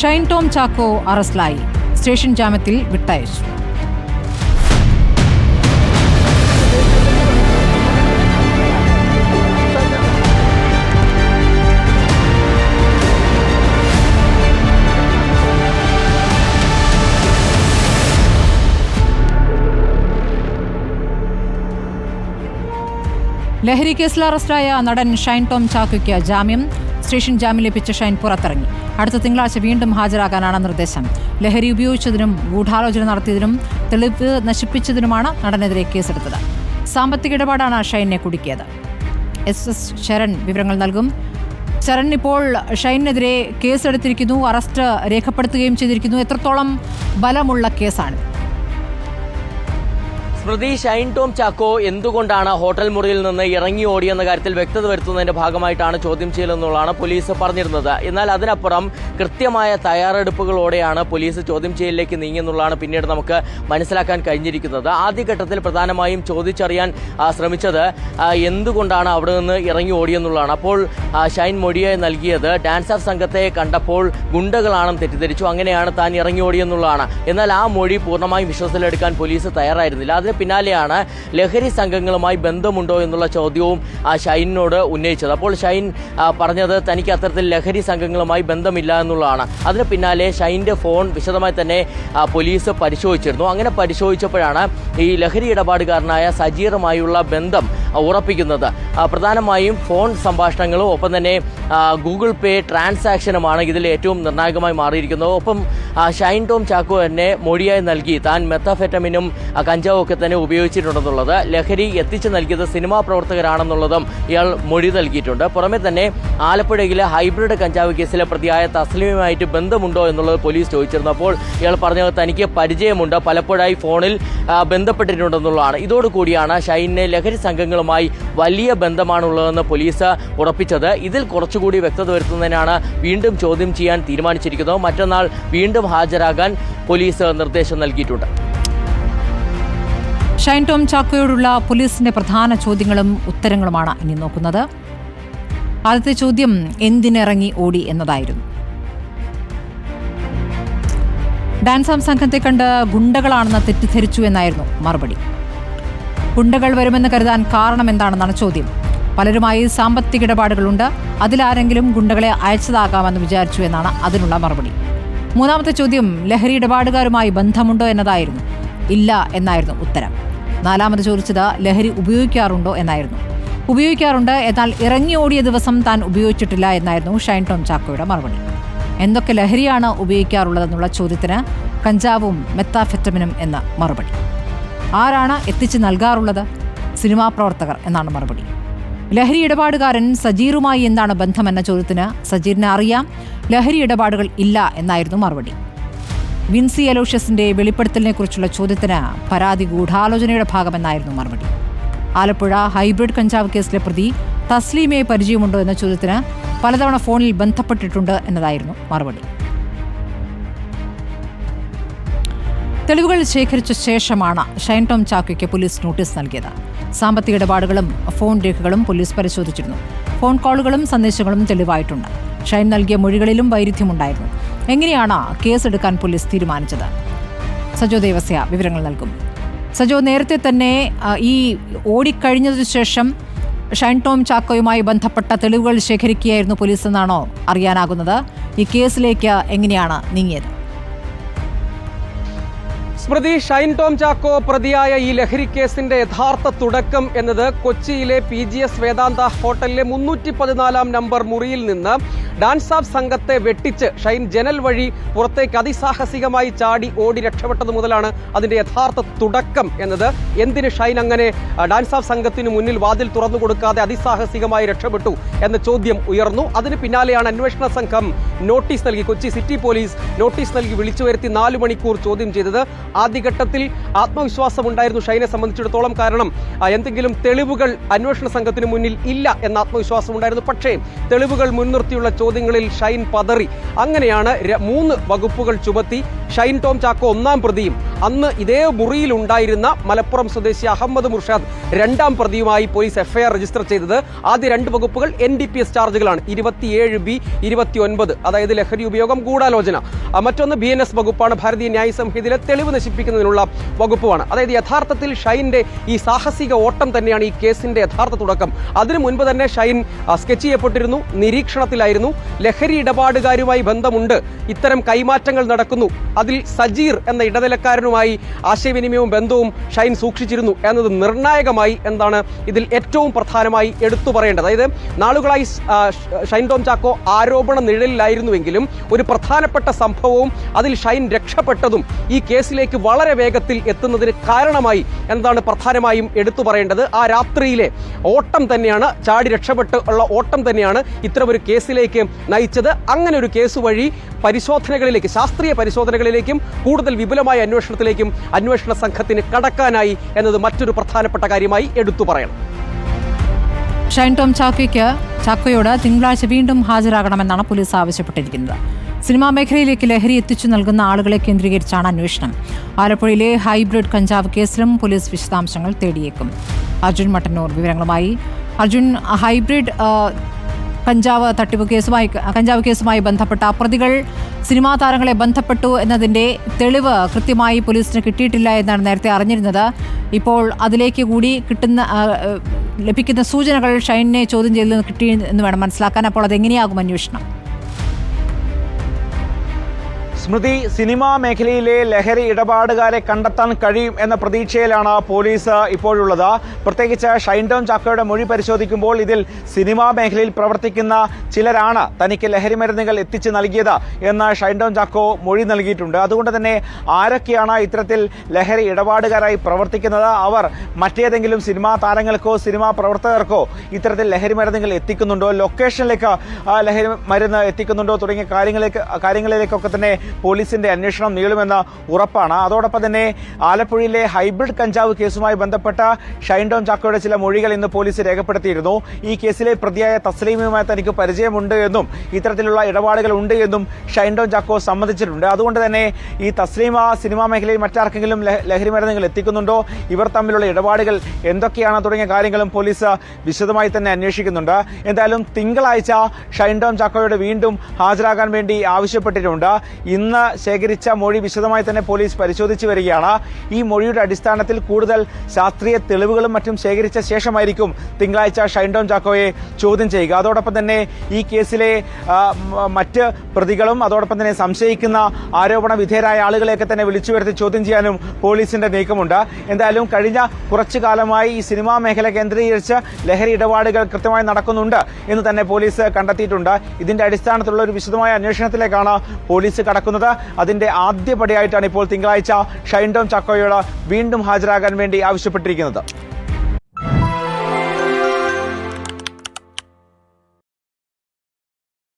ഷൈൻ ടോം ചാക്കോ അറസ്റ്റിലായി. സ്റ്റേഷൻ ജാമ്യത്തിൽ വിട്ടയച്ചു. ലഹരി കേസിൽ അറസ്റ്റായ നടൻ ഷൈൻ ടോം ചാക്കോയ്ക്ക് ജാമ്യം. സ്റ്റേഷൻ ജാമ്യം ലഭിച്ച ഷൈൻ പുറത്തിറങ്ങി. അടുത്ത തിങ്കളാഴ്ച വീണ്ടും ഹാജരാകാനാണ് നിർദ്ദേശം. ലഹരി ഉപയോഗിച്ചതിനും ഗൂഢാലോചന നടത്തിയതിനും തെളിവ് നശിപ്പിച്ചതിനുമാണ് നടനെതിരെ കേസെടുത്തത്. സാമ്പത്തിക ഇടപാടാണ് ഷൈനെ കുടുക്കിയത്. എസ് എസ് ശരൺ വിവരങ്ങൾ നൽകും. ശരൺ ഇപ്പോൾ ഷൈനെതിരെ കേസെടുത്തിരിക്കുന്നു അറസ്റ്റ് രേഖപ്പെടുത്തുകയും ചെയ്തിരിക്കുന്നു. എത്രത്തോളം ബലമുള്ള കേസാണ് സ്മൃതി ഷൈൻ ടോം ചാക്കോ എന്തുകൊണ്ടാണ് ഹോട്ടൽ മുറിയിൽ നിന്ന് ഇറങ്ങി ഓടിയെന്ന കാര്യത്തിൽ വ്യക്തത വരുത്തുന്നതിന്റെ ഭാഗമായിട്ടാണ് ചോദ്യം ചെയ്യലെന്നുള്ളതാണ് പോലീസ് പറഞ്ഞിരുന്നത്. എന്നാൽ അതിനപ്പുറം കൃത്യമായ തയ്യാറെടുപ്പുകളോടെയാണ് പോലീസ് ചോദ്യം ചെയ്യലിലേക്ക് നീങ്ങിയെന്നുള്ളതാണ് പിന്നീട് നമുക്ക് മനസ്സിലാക്കാൻ കഴിഞ്ഞിരിക്കുന്നത്. ആദ്യഘട്ടത്തിൽ പ്രധാനമായും ചോദിച്ചറിയാൻ ശ്രമിച്ചത് എന്തുകൊണ്ടാണ് അവിടെ നിന്ന് ഇറങ്ങി ഓടിയെന്നുള്ളതാണ്. അപ്പോൾ ഷൈൻ മൊഴിയെ നൽകിയത് ഡാൻസർ സംഘത്തെ കണ്ടപ്പോൾ ഗുണ്ടകളാണെന്ന് തെറ്റിദ്ധരിച്ചു. അങ്ങനെയാണ് താൻ ഇറങ്ങി ഓടിയെന്നുള്ളതാണ്. എന്നാൽ ആ മൊഴി പൂർണമായും വിശ്വാസത്തിലെടുക്കാൻ പോലീസ് തയ്യാറായിരുന്നില്ല. അതിന് പിന്നാലെയാണ് ലഹരി സംഘങ്ങളുമായി ബന്ധമുണ്ടോ എന്നുള്ള ചോദ്യവും ഷൈനിനോട് ഉന്നയിച്ചത്. അപ്പോൾ ഷൈൻ പറഞ്ഞത് തനിക്ക് അത്തരത്തിൽ ലഹരി സംഘങ്ങളുമായി ബന്ധമില്ല എന്നുള്ളതാണ്. അതിന് പിന്നാലെ ഷൈന്റെ ഫോൺ വിശദമായി തന്നെ പോലീസ് പരിശോധിച്ചിരുന്നു. അങ്ങനെ പരിശോധിച്ചപ്പോഴാണ് ഈ ലഹരി ഇടപാടുകാരനായ സജീറുമായുള്ള ബന്ധം ഉറപ്പിക്കുന്നത്. പ്രധാനമായും ഫോൺ സംഭാഷണങ്ങളും ഒപ്പം തന്നെ ഗൂഗിൾ പേ ട്രാൻസാക്ഷനുമാണ് ഇതിൽ ഏറ്റവും നിർണായകമായി മാറിയിരിക്കുന്നത്. ഒപ്പം ഷൈൻ ടോം ചാക്കോ തന്നെ മൊഴിയായി നൽകി. താൻ മെത്തഫെറ്റമിനും കഞ്ചാവും ഒക്കെ തന്നെ ഉപയോഗിച്ചിട്ടുണ്ടെന്നുള്ളത് ലഹരി എത്തിച്ചു നൽകിയത് സിനിമാ പ്രവർത്തകരാണെന്നുള്ളതും ഇയാൾ മൊഴി നൽകിയിട്ടുണ്ട്. പുറമെ തന്നെ ആലപ്പുഴയിലെ ഹൈബ്രിഡ് കഞ്ചാവ് കേസിലെ പ്രതിയായ തസ്ലിമുമായിട്ട് ബന്ധമുണ്ടോ എന്നുള്ളത് പോലീസ് ചോദിച്ചിരുന്നപ്പോൾ ഇയാൾ പറഞ്ഞത് തനിക്ക് പരിചയമുണ്ട്. പലപ്പോഴായി ഫോണിൽ ബന്ധപ്പെട്ടിട്ടുണ്ടെന്നുള്ളതാണ്. ഇതോടുകൂടിയാണ് ഷൈനിനെ ലഹരി സംഘങ്ങളുമായി വലിയ ബന്ധമാണുള്ളതെന്ന് പോലീസ് ഉറപ്പിച്ചത്. ഇതിൽ കുറച്ചുകൂടി വ്യക്തത വരുത്തുന്നതിനാണ് വീണ്ടും ചോദ്യം ചെയ്യാൻ തീരുമാനിച്ചിരിക്കുന്നത്. മറ്റന്നാൾ വീണ്ടും ഹാജരാകാൻ പോലീസ് നിർദ്ദേശം നൽകിയിട്ടുണ്ട്. ഷൈൻ ടോം ചാക്കോയോടുള്ള പോലീസിന്റെ പ്രധാന ചോദ്യങ്ങളും ഉത്തരങ്ങളുമാണ് ഇനി നോക്കുന്നത്. ആദ്യത്തെ ചോദ്യം എന്തിനിറങ്ങി ഓടി? എന്നതായിരുന്നു. ഡാൻസാം സംഘത്തെ കണ്ട് ഗുണ്ടകളാണെന്ന് തെറ്റിദ്ധരിച്ചു എന്നായിരുന്നു മറുപടി. ഗുണ്ടകൾ വരുമെന്ന് കരുതാൻ കാരണം എന്താണെന്നാണ് ചോദ്യം. പലരുമായി സാമ്പത്തിക ഇടപാടുകളുണ്ട്. അതിലാരെങ്കിലും ഗുണ്ടകളെ അയച്ചതാകാമെന്ന് വിചാരിച്ചു എന്നാണ് അതിനുള്ള മറുപടി. മൂന്നാമത്തെ ചോദ്യം ലഹരി ഇടപാടുകാരുമായി ബന്ധമുണ്ടോ? എന്നതായിരുന്നു. ഇല്ല എന്നായിരുന്നു ഉത്തരം. നാലാമത് ചോദിച്ചത് ലഹരി ഉപയോഗിക്കാറുണ്ടോ എന്നായിരുന്നു. ഉപയോഗിക്കാറുണ്ട് എന്നാൽ ഇറങ്ങി ഓടിയ ദിവസം താൻ ഉപയോഗിച്ചിട്ടില്ല എന്നായിരുന്നു ഷൈൻ ടോം ചാക്കോയുടെ മറുപടി. എന്തൊക്കെ ലഹരിയാണ് ഉപയോഗിക്കാറുള്ളതെന്നുള്ള ചോദ്യത്തിന് കഞ്ചാവും മെത്താഫെറ്റമിനും എന്ന മറുപടി. ആരാണ് എത്തിച്ച് നൽകാറുള്ളത്? സിനിമാ പ്രവർത്തകർ എന്നാണ് മറുപടി. ലഹരി ഇടപാടുകാരൻ സജീറുമായി എന്താണ് ബന്ധമെന്ന ചോദ്യത്തിന് സജീറിനെ അറിയാം ലഹരി ഇടപാടുകൾ ഇല്ല എന്നായിരുന്നു മറുപടി. വിൻസി അലോഷ്യസിന്റെ വെളിപ്പെടുത്തലിനെ കുറിച്ചുള്ള ചോദ്യത്തിന് പരാതി ഗൂഢാലോചനയുടെ ഭാഗമെന്നായിരുന്നു മറുപടി. ആലപ്പുഴ ഹൈബ്രിഡ് കഞ്ചാവ് കേസിലെ പ്രതി തസ്ലീമയെ പരിചയമുണ്ടോ എന്ന ചോദ്യത്തിന് പലതവണ ഫോണിൽ ബന്ധപ്പെട്ടിട്ടുണ്ട് എന്നതായിരുന്നു മറുപടി. തെളിവുകൾ ശേഖരിച്ച ശേഷമാണ് ഷൈൻ ടോം ചാക്കോയ്ക്ക് പോലീസ് നോട്ടീസ് നൽകിയത്. സാമ്പത്തിക ഇടപാടുകളും ഫോൺ രേഖകളും പോലീസ് പരിശോധിച്ചിരുന്നു. ഫോൺ കോളുകളും സന്ദേശങ്ങളും തെളിവായിട്ടുണ്ട്. ഷൈൻ നൽകിയ മൊഴികളിലും വൈരുദ്ധ്യമുണ്ടായിരുന്നു. എങ്ങനെയാണ് കേസെടുക്കാൻ പോലീസ് തീരുമാനിച്ചത്? സജോ ദേവസ്യ വിവരങ്ങൾ നൽകും. സജോ നേരത്തെ തന്നെ ഈ ഓടിക്കഴിഞ്ഞതിനു ശേഷം ഷൈൻ ടോം ചാക്കോയുമായി ബന്ധപ്പെട്ട തെളിവുകൾ ശേഖരിക്കുകയായിരുന്നു പോലീസ് എന്നാണോ അറിയാനാകുന്നത്. ഈ കേസിലേക്ക് എങ്ങനെയാണ് നീങ്ങിയത്? സ്മൃതി ഷൈൻ ടോം ചാക്കോ പ്രതിയായ ഈ ലഹരി കേസിന്റെ യഥാർത്ഥ തുടക്കം എന്നത് കൊച്ചിയിലെ പി ജി എസ് വേദാന്ത ഹോട്ടലിലെ മുന്നൂറ്റി പതിനാലാം നമ്പർ മുറിയിൽ നിന്ന് ഡാൻസ് ഓഫ് സംഘത്തെ വെട്ടിച്ച് ഷൈൻ ജനൽ വഴി പുറത്തേക്ക് അതിസാഹസികമായി ചാടി ഓടി രക്ഷപ്പെട്ടത് മുതലാണ് അതിന്റെ യഥാർത്ഥ തുടക്കം എന്നത്. എന്തിന് ഷൈൻ അങ്ങനെ ഡാൻസ് ഓഫ് സംഘത്തിന് മുന്നിൽ വാതിൽ തുറന്നു കൊടുക്കാതെ അതിസാഹസികമായി രക്ഷപ്പെട്ടു എന്ന ചോദ്യം ഉയർന്നു. അതിന് പിന്നാലെയാണ് അന്വേഷണ സംഘം നോട്ടീസ് നൽകി. കൊച്ചി സിറ്റി പോലീസ് നോട്ടീസ് നൽകി വിളിച്ചു വരുത്തി നാല് മണിക്കൂർ ചോദ്യം ചെയ്തത്. ആദ്യഘട്ടത്തിൽ ആത്മവിശ്വാസം ഉണ്ടായിരുന്നു ഷൈനെ സംബന്ധിച്ചിടത്തോളം കാരണം എന്തെങ്കിലും തെളിവുകൾ അന്വേഷണ സംഘത്തിന് മുന്നിൽ ഇല്ല എന്ന ആത്മവിശ്വാസം ഉണ്ടായിരുന്നു പക്ഷേ തെളിവുകൾ മുൻനിർത്തിയുള്ള ചോദ്യങ്ങളിൽ ഷൈൻ പതറി. അങ്ങനെയാണ് മൂന്ന് വകുപ്പുകൾ ചുമത്തി. ഷൈൻ ടോം ചാക്കോ ഒന്നാം പ്രതിയും അന്ന് ഇതേ മുറിയിൽ ഉണ്ടായിരുന്ന മലപ്പുറം സ്വദേശി അഹമ്മദ് മുർഷാദ് രണ്ടാം പ്രതിയുമായി പോലീസ് എഫ്ഐആർ രജിസ്റ്റർ ചെയ്തത്. ആദ്യ രണ്ട് വകുപ്പുകൾ എൻ ഡി പി എസ് ചാർജുകളാണ് ഇരുപത്തിയേഴ് ബി ഇരുപത്തി ഒൻപത് അതായത് ലഹരി ഉപയോഗം ഗൂഢാലോചന. മറ്റൊന്ന് ബി എൻ എസ് വകുപ്പാണ്. ഭാരതീയ ന്യായ സംഹിതയിലെ തെളിവ് നശിപ്പിക്കുന്നതിനുള്ള വകുപ്പാണ് അതായത് യഥാർത്ഥത്തിൽ ഷൈന്റെ ഈ സാഹസിക ഓട്ടം തന്നെയാണ് ഈ കേസിന്റെ യഥാർത്ഥ തുടക്കം. അതിനു മുൻപ് തന്നെ ഷൈൻ സ്കെച്ച് ചെയ്യപ്പെട്ടിരുന്നു നിരീക്ഷണത്തിലായിരുന്നു. ലഹരി ഇടപാടുകാരുമായി ബന്ധമുണ്ട്. ഇത്തരം കൈമാറ്റങ്ങൾ നടക്കുന്നു. അതിൽ സജീർ എന്ന ഇടനിലക്കാരനുമായി ആശയവിനിമയവും ബന്ധവും ഷൈൻ സൂക്ഷിച്ചിരുന്നു എന്നത് നിർണായകമായി എന്താണ് ഇതിൽ ഏറ്റവും പ്രധാനമായി എടുത്തു പറയേണ്ടത്. അതായത് നാളുകളായി ഷൈൻ ടോം ചാക്കോ ആരോപണ നിഴലിലായിരുന്നുവെങ്കിലും ഒരു പ്രധാനപ്പെട്ട സംഭവവും അതിൽ ഷൈൻ രക്ഷപ്പെട്ടതും ഈ കേസിലേക്ക് വളരെ വേഗത്തിൽ എത്തുന്നതിന് കാരണമായി എന്താണ് പ്രധാനമായും എടുത്തു പറയേണ്ടത്. ആ രാത്രിയിലെ ഓട്ടം തന്നെയാണ് ചാടി രക്ഷപ്പെട്ട് ഉള്ള ഓട്ടം തന്നെയാണ് ഇത്തരമൊരു കേസിലേക്ക് നയിച്ചത്. അങ്ങനെ ഒരു കേസ് വഴി പരിശോധനകളിലേക്ക് ശാസ്ത്രീയ പരിശോധനകളിലേക്കും കൂടുതൽ വിപുലമായ അന്വേഷണത്തിലേക്കും അന്വേഷണ സംഘത്തിന് കടക്കാനായി എന്നത് മറ്റൊരു പ്രധാനപ്പെട്ട കാര്യമായി എടുത്തു പറയണം. ഷൈൻ ടോം ചാക്കോയ്ക്ക് ചാക്കോയോട് തിങ്കളാഴ്ച വീണ്ടും ഹാജരാകണമെന്നാണ് പോലീസ് ആവശ്യപ്പെട്ടിരിക്കുന്നത്. സിനിമാ മേഖലയിലേക്ക് ലഹരി എത്തിച്ചു നൽകുന്ന ആളുകളെ കേന്ദ്രീകരിച്ചാണ് അന്വേഷണം. ആലപ്പുഴയിലെ ഹൈബ്രിഡ് കഞ്ചാവ് കേസിലും പോലീസ് വിശദാംശങ്ങൾ തേടിയേക്കും. അർജുൻ മട്ടന്നൂർ വിവരങ്ങളുമായി. അർജുൻ ഹൈബ്രിഡ് കഞ്ചാവ് തട്ടിപ്പ് കേസുമായി കഞ്ചാവ് കേസുമായി ബന്ധപ്പെട്ട പ്രതികൾ സിനിമാ താരങ്ങളെ ബന്ധപ്പെട്ടു എന്നതിന്റെ തെളിവ് കൃത്യമായി പോലീസിന് കിട്ടിയിട്ടില്ല എന്നാണ് നേരത്തെ അറിഞ്ഞിരുന്നത്. ഇപ്പോൾ അതിലേക്ക് കൂടി കിട്ടുന്ന ലഭിക്കുന്ന സൂചനകൾ ഷൈനിനെ ചോദ്യം ചെയ്തു കിട്ടി എന്ന് വേണം മനസ്സിലാക്കാൻ. അപ്പോൾ അതെങ്ങനെയാകും അന്വേഷണം? സ്മൃതി സിനിമാ മേഖലയിലെ ലഹരി ഇടപാടുകാരെ കണ്ടെത്താൻ കഴിയും എന്ന പ്രതീക്ഷയിലാണ് പോലീസ് ഇപ്പോഴുള്ളത്. പ്രത്യേകിച്ച് ഷൈൻ ടോം ചാക്കോയുടെ മൊഴി പരിശോധിക്കുമ്പോൾ ഇതിൽ സിനിമാ മേഖലയിൽ പ്രവർത്തിക്കുന്ന ചിലരാണ് തനിക്ക് ലഹരി മരുന്നുകൾ എത്തിച്ച് നൽകിയത് എന്ന് ഷൈൻ ടോം ചാക്കോ മൊഴി നൽകിയിട്ടുണ്ട്. അതുകൊണ്ട് തന്നെ ആരൊക്കെയാണ് ഇത്തരത്തിൽ ലഹരി ഇടപാടുകാരായി പ്രവർത്തിക്കുന്നത്? അവർ മറ്റേതെങ്കിലും സിനിമാ താരങ്ങൾക്കോ സിനിമാ പ്രവർത്തകർക്കോ ഇത്തരത്തിൽ ലഹരി മരുന്നുകൾ എത്തിക്കുന്നുണ്ടോ? ലൊക്കേഷനിലേക്ക് ലഹരി മരുന്ന് എത്തിക്കുന്നുണ്ടോ? തുടങ്ങിയ കാര്യങ്ങളിലേക്ക് കാര്യങ്ങളിലേക്കൊക്കെ തന്നെ പോലീസിന്റെ അന്വേഷണം നീളുമെന്ന് ഉറപ്പാണ്. അതോടൊപ്പം തന്നെ ആലപ്പുഴയിലെ ഹൈബ്രിഡ് കഞ്ചാവ് കേസുമായി ബന്ധപ്പെട്ട ഷൈൻ ടോം ചാക്കോയുടെ ചില മൊഴികൾ ഇന്ന് പോലീസ് രേഖപ്പെടുത്തിയിരുന്നു. ഈ കേസിലെ പ്രതിയായ തസ്ലീമുമായി തനിക്ക് പരിചയമുണ്ട് എന്നും ഇത്തരത്തിലുള്ള ഇടപാടുകൾ ഉണ്ട് എന്നും ഷൈൻ ടോം ചാക്കോ സമ്മതിച്ചിട്ടുണ്ട്. അതുകൊണ്ട് തന്നെ ഈ തസ്ലീമ സിനിമാ മേഖലയിൽ മറ്റാർക്കെങ്കിലും ലഹ- ലഹരി മരുന്നുകൾ എത്തിക്കുന്നുണ്ടോ? ഇവർ തമ്മിലുള്ള ഇടപാടുകൾ എന്തൊക്കെയാണ് തുടങ്ങിയ കാര്യങ്ങളും പോലീസ് വിശദമായി തന്നെ അന്വേഷിക്കുന്നുണ്ട്. എന്തായാലും തിങ്കളാഴ്ച ഷൈൻ ടോം ചാക്കോയോട് വീണ്ടും ഹാജരാകാൻ വേണ്ടി ആവശ്യപ്പെട്ടിട്ടുണ്ട്. ഇന്ന് ശേഖരിച്ച മൊഴി വിശദമായി തന്നെ പോലീസ് പരിശോധിച്ചു വരികയാണ്. ഈ മൊഴിയുടെ അടിസ്ഥാനത്തിൽ കൂടുതൽ ശാസ്ത്രീയ തെളിവുകളും മറ്റും ശേഖരിച്ച ശേഷമായിരിക്കും തിങ്കളാഴ്ച ഷൈൻഡോൺ ചാക്കോയെ ചോദ്യം ചെയ്യുക. അതോടൊപ്പം തന്നെ ഈ കേസിലെ മറ്റ് പ്രതികളും അതോടൊപ്പം തന്നെ സംശയിക്കുന്ന ആരോപണ വിധേയരായ ആളുകളെയൊക്കെ തന്നെ വിളിച്ചു വരുത്തി ചോദ്യം ചെയ്യാനും പോലീസിന്റെ നീക്കമുണ്ട്. എന്തായാലും കഴിഞ്ഞ കുറച്ചു കാലമായി ഈ സിനിമാ മേഖല കേന്ദ്രീകരിച്ച് ലഹരി ഇടപാടുകൾ കൃത്യമായി നടക്കുന്നുണ്ട് എന്ന് തന്നെ പോലീസ് കണ്ടെത്തിയിട്ടുണ്ട്. ഇതിന്റെ അടിസ്ഥാനത്തിലുള്ള ഒരു വിശദമായ അന്വേഷണത്തിലേക്കാണ് പോലീസ് കടക്കുന്നത്. അതിന്റെ ആദ്യപടിയായിട്ടാണ് ഇപ്പോൾ തിങ്കളാഴ്ച ഷൈൻഡോം ചക്കോയോട് വീണ്ടും ഹാജരാകാൻ വേണ്ടി ആവശ്യപ്പെട്ടിരിക്കുന്നത്.